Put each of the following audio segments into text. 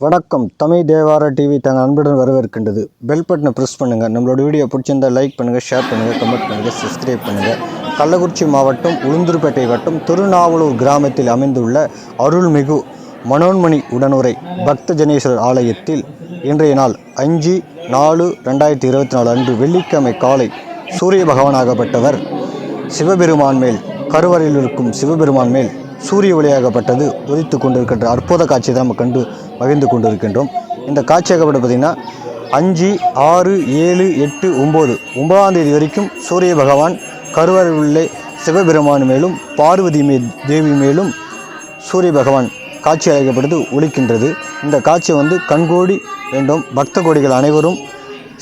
வணக்கம். தமிழ் தேவார டிவி தங்கள் அன்புடன் வரவேற்கின்றது. பெல் பட்டனை ப்ரெஸ் பண்ணுங்கள் நம்மளோட வீடியோ பிடிச்சிருந்தா லைக் பண்ணுங்கள் ஷேர் பண்ணுங்கள் கமெண்ட் பண்ணுங்கள் சப்ஸ்கிரைப் பண்ணுங்கள் கள்ளக்குறிச்சி மாவட்டம் உளுந்தூர்பேட்டை வட்டம் திருநாவலூர் கிராமத்தில் அமைந்துள்ள அருள்மிகு மனோன்மணி உடனுரை பக்த ஜனேஸ்வரர் ஆலயத்தில் இன்றைய நாள் அஞ்சு நாலு ரெண்டாயிரத்தி இருபத்தி நாலு அன்று வெள்ளிக்கிழமை காலை சூரிய பகவானாகப்பட்டவர் சிவபெருமான் மேல் கருவறையில் இருக்கும் சிவபெருமான் மேல் சூரிய ஒளியாகப்பட்டது உதித்து கொண்டிருக்கின்ற அற்புத காட்சியை தான் நம்ம கண்டு மகிழ்ந்து கொண்டிருக்கின்றோம். இந்த காட்சியாகப்பட்டு பார்த்திங்கன்னா அஞ்சு ஆறு ஏழு எட்டு ஒம்பது ஒன்பதாம் தேதி வரைக்கும் சூரிய பகவான் கருவறையில் உள்ள சிவபெருமான் மேலும் பார்வதி மே தேவி மேலும் சூரிய பகவான் காட்சி அழைக்கப்படுது ஒழிக்கின்றது இந்த காட்சி வந்து கண்கோடி வேண்டும். பக்த கோடிகள் அனைவரும்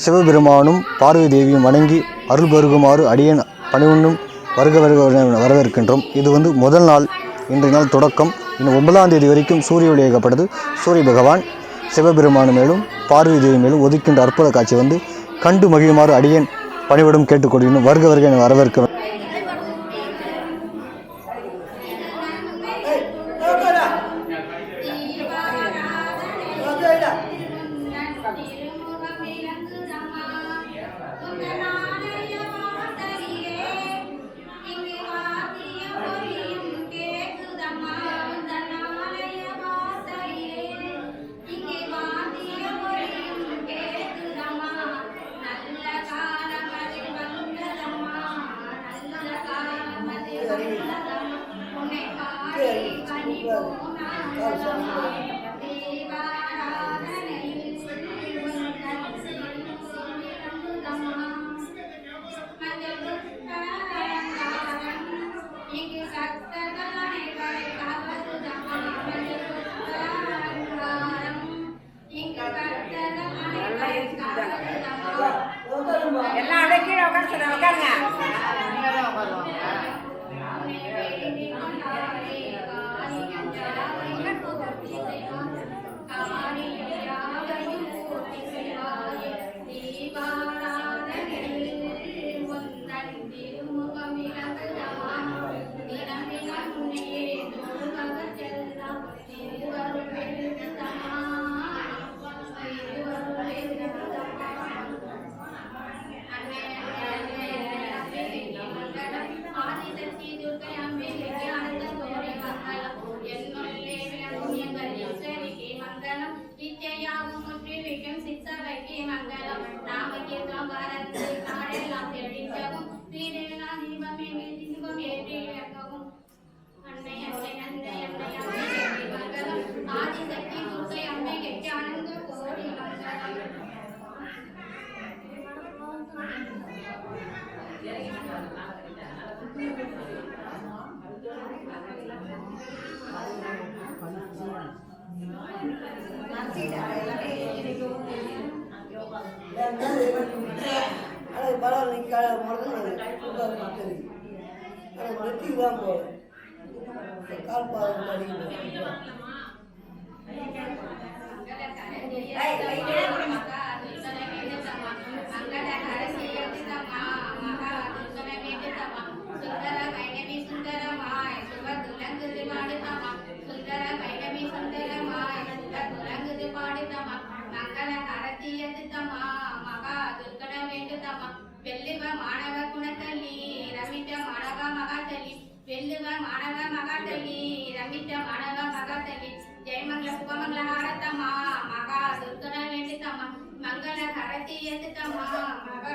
சிவபெருமானும் பார்வதி தேவியும் வணங்கி அருள் பெருகுமாறு பணி பணிவுண்ணும் வருக வருக வரவேற்கின்றோம். இது வந்து முதல் நாள். இன்றைய நாள் தொடக்கம். இன்னும் ஒன்பதாம் தேதி வரைக்கும் சூரிய ஒளியாகப்பட்டது சூரிய பகவான் சிவபெருமான் மேலும் பார்வதி தேவி மேலும் ஒதுக்கின்ற அற்புத காட்சி வந்து கண்டு மகிழுமாறு அடியேன் பணிவிடம் கேட்டுக்கொள்கிறேன். வருக வருக என வரவேற்க எல்லா அடக்கீழே உட்காந்து உட்காருங்க இங்கு சக்தகனை கவருதமா இங்கு கர்த்தகனை கவருதமா எல்லாம் அப்படியே கீழே உட்காந்து சொல்ல உட்காருங்க ஆதிசக்தி துர்க்கை அம்மை கெட்டி ஆனந்த கோடி மங்களம் அது பரவாயில்ல கடை தெரியும் அது வெட்டி தான் போகும் கால் பாதம் அடிக்கணும் வெள்ளுவ மாணவ குணத்தள்ளி ரமித்த மாணவ மகாத்தள்ளி வெள்ளுவ மாணவ மகாத்தள்ளி ரமித்த மாணவ மகாத்தள்ளி ஜெயமங்கல சுபமங்கல ஹாரத்தம்மா மகா துர்கன வேண்டுத்தம்மா மங்கள கரத்தி எதுத்தம்மா மகா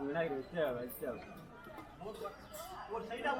விநாயகர் வச்சு வச்சு ஒரு சைடாக